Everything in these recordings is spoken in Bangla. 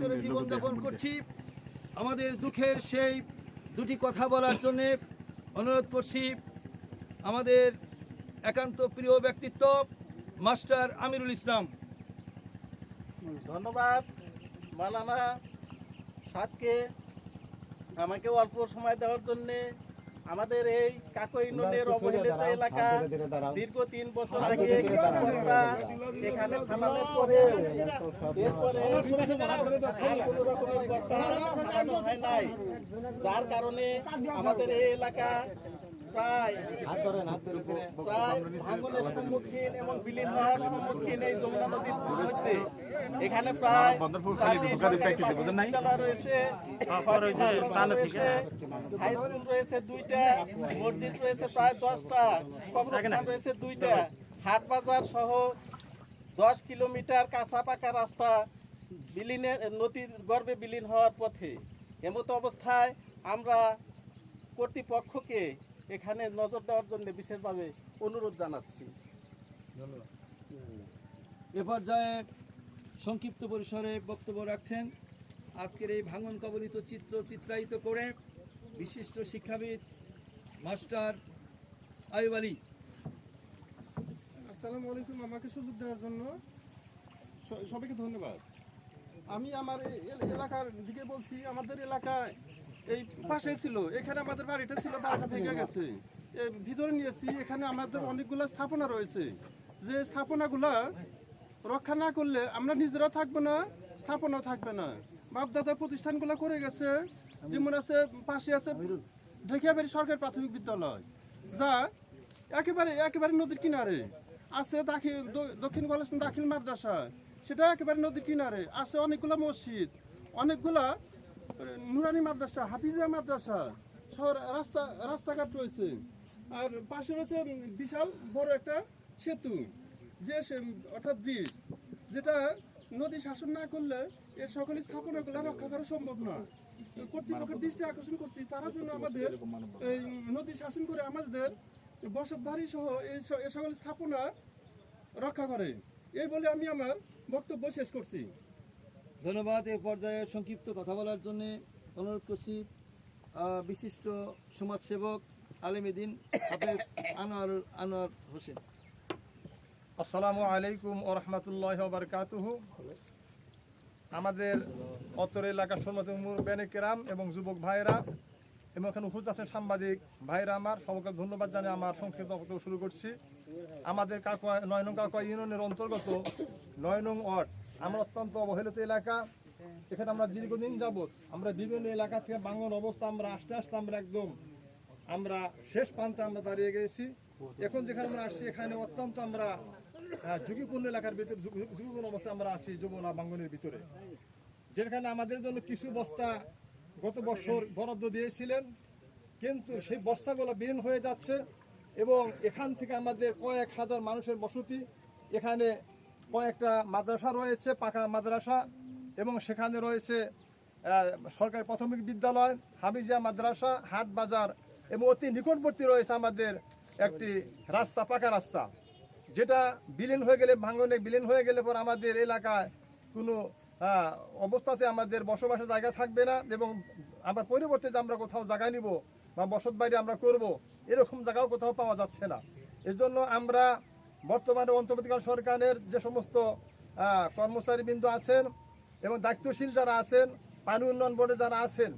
ভিতরে জীবনযাপন করছি। আমাদের দুঃখের সেই দুটি কথা বলার জন্যে অনুরোধ করছি। আমাদের একান্ত প্রিয় ব্যক্তিত্ব মাস্টার আমিরুল ইসলাম। ধন্যবাদ। মালানা সাতকে আমাকে অল্প সময় দেওয়ার জন্য আমাদের এই কাকই নদীর অবহেলিত এলাকা দীর্ঘ তিন বছর আগে এখানে ফালানোর পরে এরপরে কোনো রকমের হয় নাই। যার কারণে আমাদের এই এলাকা প্রায় ভাঙনের সম্মুখীন এবং বিলীন হওয়ার সম্মুখীন এই যমুনা নদীর মধ্যে এখানে প্রায় বিদ্যালয় রয়েছে সরকারি রয়েছে, হাই স্কুল রয়েছে দুইটা মসজিদ রয়েছে প্রায় দশটা কবরস্থান রয়েছে দুইটা হাট বাজার সহ দশ কিলোমিটার কাঁচা পাকা রাস্তা বিলীনের নদীর গর্ভে বিলীন হওয়ার পথে। এমতো অবস্থায় আমরা কর্তৃপক্ষকে এখানে নজর দেওয়ার জন্য বিশেষভাবে অনুরোধ জানাচ্ছি। এ পর্যায়ে সংক্ষিপ্ত পরিসরে বক্তব্য রাখছেন আজকের এই ভাঙন কবলিত চিত্র চিত্রায়িত করে বিশিষ্ট শিক্ষাবিদ মাস্টার আয়ুব আলী। আসসালামু আলাইকুম আমাকে সুযোগ দেওয়ার জন্য। সবাইকে ধন্যবাদ। আমি আমার এই এলাকার দিকে বলছি আমাদের এলাকায় এই পাশে ছিল, এখানে আমাদের বাড়িটা ছিল বাড়িটা ভেঙে গেছে। ভিতরে নিয়েছি এখানে আমাদের অনেকগুলো স্থাপনা রয়েছে। যে স্থাপনাগুলা রক্ষা না করলে আমরা নিজেরাও থাকব না স্থাপনাও থাকবে না। বাপদাদা প্রতিষ্ঠানগুলো করে গেছে, যেমন আছে, পাশে আছে ঢেকিয়াবাড়ি সরকারি প্রাথমিক বিদ্যালয়, যা একেবারে একেবারে নদীর কিনারে। আছে দাখিল দক্ষিণ কলেজ দাখিল মাদ্রাসা, সেটা একেবারে নদীর কিনারে। আছে অনেকগুলা মসজিদ, অনেকগুলা নুরানি মাদ্রাসা হাফিজা মাদ্রাসা, শহর, রাস্তা, রাস্তাঘাট রয়েছে। আর পাশে রয়েছে বিশাল বড় একটা সেতু, যে অর্থাৎ ব্রিজ, যেটা নদী শাসন না করলে এর সকল স্থাপনাগুলো রক্ষা করা সম্ভব না। কর্তৃপক্ষের দৃষ্টি আকর্ষণ করছি, তারা জন্য আমাদের এই নদী শাসন করে আমাদের বসত বাড়ি সহ এই এই সকল স্থাপনা রক্ষা করে। এই বলে আমি আমার বক্তব্য শেষ করছি। ধন্যবাদ এ পর্যায়ে সংক্ষিপ্ত কথা বলার জন্য অনুরোধ করছি বিশিষ্ট সমাজসেবক আলিমেদিন হাফেজ আনোয়ার আনোয়ার হোসেন। আসসালামু আলাইকুম ও রহমতুল্লাহ বারকাতুহ। আমাদের অত্তর এলাকার সম্মত বেনেকেরাম এবং যুবক ভাইরা এবং এখানে উপস্থিত আছেন সাংবাদিক ভাইরা আমার সবাইকে ধন্যবাদ জানিয়ে আমার সংক্ষিপ্ত বক্তব্য শুরু করছি। আমাদের কাকুয়া নয় নং কাকুয়া ইউনিয়নের অন্তর্গত নয় নং ওয়ার্ড আমরা অত্যন্ত অবহেলিত এলাকা। এখানে আমরা দীর্ঘদিন যাবৎ আমরা বিভিন্ন এলাকা থেকে বাংলার অবস্থা, আমরা আস্তে আস্তে আমরা একদম আমরা শেষ প্রান্তে আমরা দাঁড়িয়ে গেছি। এখন যেখানে আমরা আসছি, এখানে অত্যন্ত আমরা ঝুঁকিপূর্ণ এলাকার ভিতরে ঝুঁকি- ঝুঁকিপূর্ণ অবস্থায় আমরা আছি যমুনা বাঙ্গনের ভিতরে। যেখানে আমাদের জন্য কিছু বস্তা গত বছর বরাদ্দ দিয়েছিলেন, কিন্তু সেই বস্তাগুলো বিলীন হয়ে যাচ্ছে এবং এখান থেকে আমাদের কয়েক হাজার মানুষের বসতি এখানে কয়েকটা মাদ্রাসা রয়েছে, পাকা মাদ্রাসা, এবং সেখানে রয়েছে সরকারি প্রাথমিক বিদ্যালয় হাবিজিয়া মাদ্রাসা, হাট বাজার, এবং অতি নিকটবর্তী রয়েছে আমাদের একটি রাস্তা, পাকা রাস্তা, যেটা বিলীন হয়ে গেলে, ভাঙনে বিলীন হয়ে গেলে পর আমাদের এলাকায় কোনো অবস্থাতে আমাদের বসবাসের জায়গা থাকবে না, এবং আবার পরিবর্তে যে আমরা কোথাও জায়গা নিব বা বসত বাইরে আমরা করব, এরকম জায়গাও কোথাও পাওয়া যাচ্ছে না। এজন্য আমরা বর্তমানে অন্তর্বর্তীকাল সরকারের যে সমস্ত কর্মচারীবৃন্দ আছেন এবং দায়িত্বশীল যারা আছেন, পানি উন্নয়ন বোর্ডে যারা আছেন,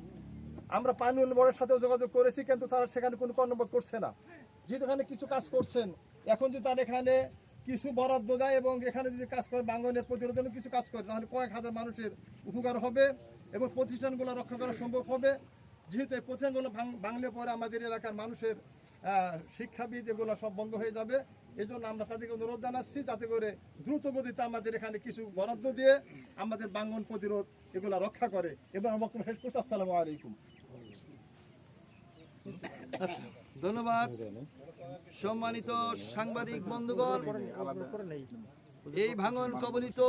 আমরা পানি উন্নয়ন বোর্ডের সাথেও যোগাযোগ করেছি, কিন্তু তারা সেখানে কোনো কর্ণবোধ করছে না। যেহেতু এখানে কিছু কাজ করছেন, এখন যদি তারা এখানে কিছু বরাদ্দ দেয় এবং এখানে যদি কাজ করে বাঙ্গনের প্রতিরোধে কিছু কাজ করে, তাহলে কয়েক হাজার মানুষের উপকার হবে এবং প্রতিষ্ঠানগুলো রক্ষা করা সম্ভব হবে। যেহেতু এই প্রতিষ্ঠানগুলো ভাঙ- ভাঙলে পরে আমাদের এলাকার মানুষের শিক্ষাবিদ এগুলো সব বন্ধ হয়ে যাবে। এই জন্য আমরা তাদেরকে অনুরোধ জানাচ্ছি যাতে করে দ্রুত গতিতে আমাদের এখানে কিছু বরাদ্দ দিয়ে আমাদের বাঙ্গন প্রতিরোধ এগুলো রক্ষা করে। এবং আমার বক্তব্য শেষ করছি। আসসালামু আলাইকুম। ধন্যবাদ। সম্মানিত সাংবাদিক বন্ধুগণ, এই ভাঙন কবলিত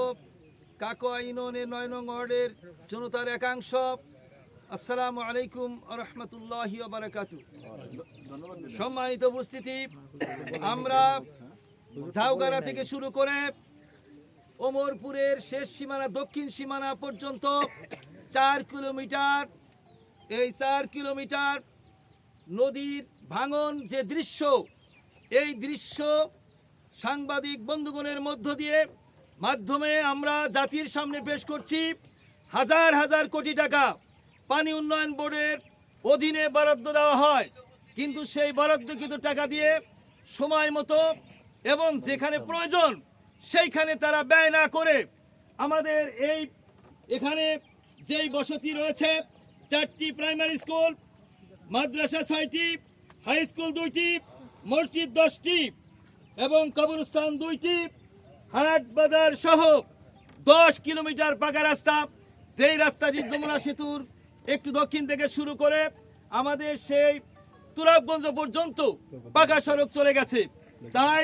কাকোয়া ইউনিয়নের নয় নং ওয়ার্ডের জনতার একাংশ আসসালামু আলাইকুম রহমতুল্লাহ বারাকাতু। সম্মানিত উপস্থিতি, আমরা ঝাউগাড়া থেকে শুরু করে ওমরপুরের শেষ সীমানা, দক্ষিণ সীমানা পর্যন্ত চার কিলোমিটার, এই চার কিলোমিটার নদীর ভাঙন যে দৃশ্য, এই দৃশ্য সাংবাদিক বন্ধুগণের মধ্য দিয়ে মাধ্যমে আমরা জাতির সামনে পেশ করছি হাজার হাজার কোটি টাকা। পানি উন্নয়ন বোর্ডের অধীনে বরাদ্দ দেওয়া হয়। কিন্তু সেই বরাদ্দকৃত টাকা দিয়ে সময় মতো এবং যেখানে প্রয়োজন সেইখানে তারা ব্যয় না করে আমাদের এই এখানে যেই বসতি রয়েছে, চারটি প্রাইমারি স্কুল, মাদ্রাসা ছয়টি, হাই স্কুল দুইটি, মসজিদ দশটি এবং কবরস্থান দুইটি, হাট বাজার সহ দশ কিলোমিটার পাকা রাস্তা। যেই রাস্তাটি যমুনা সেতুর একটু দক্ষিণ থেকে শুরু করে আমাদের সেই তুরাবগঞ্জ পর্যন্ত পাকা সড়ক চলে গেছে। তাই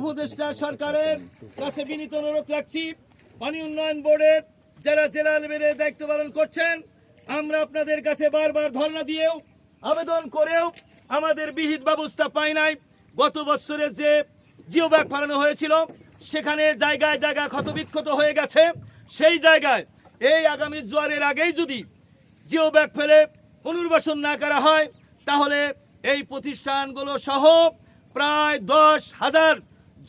উপদেষ্টা সরকারের কাছে বিনীত অনুরোধ রাখছি, পানি উন্নয়ন বোর্ডের যারা জেলা লেভেলে দায়িত্ব পালন করছেন, আমরা আপনাদের কাছে বারবার ধর্ণা দিয়েও, আবেদন করেও আমাদের বিহিত ব্যবস্থা পাই নাই। গত বছরে যে জিও ব্যাগ ফালানো হয়েছিল, সেখানে জায়গায় জায়গায় ক্ষতবিক্ষত হয়ে গেছে। সেই জায়গায় এই আগামী জোয়ারের আগেই যদি জিও ব্যাগ ফেলে পুনর্বাসন না করা হয়, তাহলে এই প্রতিষ্ঠানগুলো সহ প্রায় দশ হাজার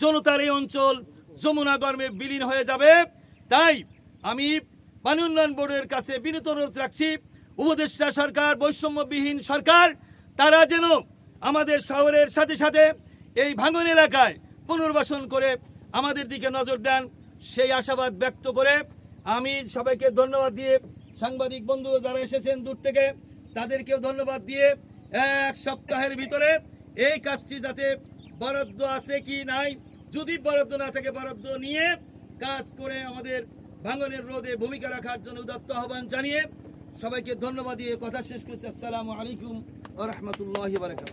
জনতার এই অঞ্চল যমুনা গর্মে বিলীন হয়ে যাবে। তাই আমি পানি উন্নয়ন বোর্ডের কাছে বিনীত অনুরোধ রাখছি, উপদেষ্টা সরকার, বৈষম্যবিহীন সরকার, তারা যেন আমাদের শহরের সাথে সাথে এই ভাঙন এলাকায় পুনর্বাসন করে আমাদের দিকে নজর দেন, সেই আশাবাদ ব্যক্ত করে আমি সবাইকে ধন্যবাদ দিয়ে সাংবাদিক বন্ধু যারা এসেছেন দূর থেকে, তাদেরকেও ধন্যবাদ দিয়ে এক সপ্তাহের ভিতরে এই কাজটি যাতে বরাদ্দ আছে কি নাই, যদি বরাদ্দ না থাকে, বরাদ্দ নিয়ে কাজ করে আমাদের ভাঙনের রোধে ভূমিকা রাখার জন্য উদাত্ত আহ্বান জানিয়ে সবাইকে ধন্যবাদ দিয়ে কথা শেষ করছি। আসসালামু আলাইকুম রহমতুল্লাহ বারকাত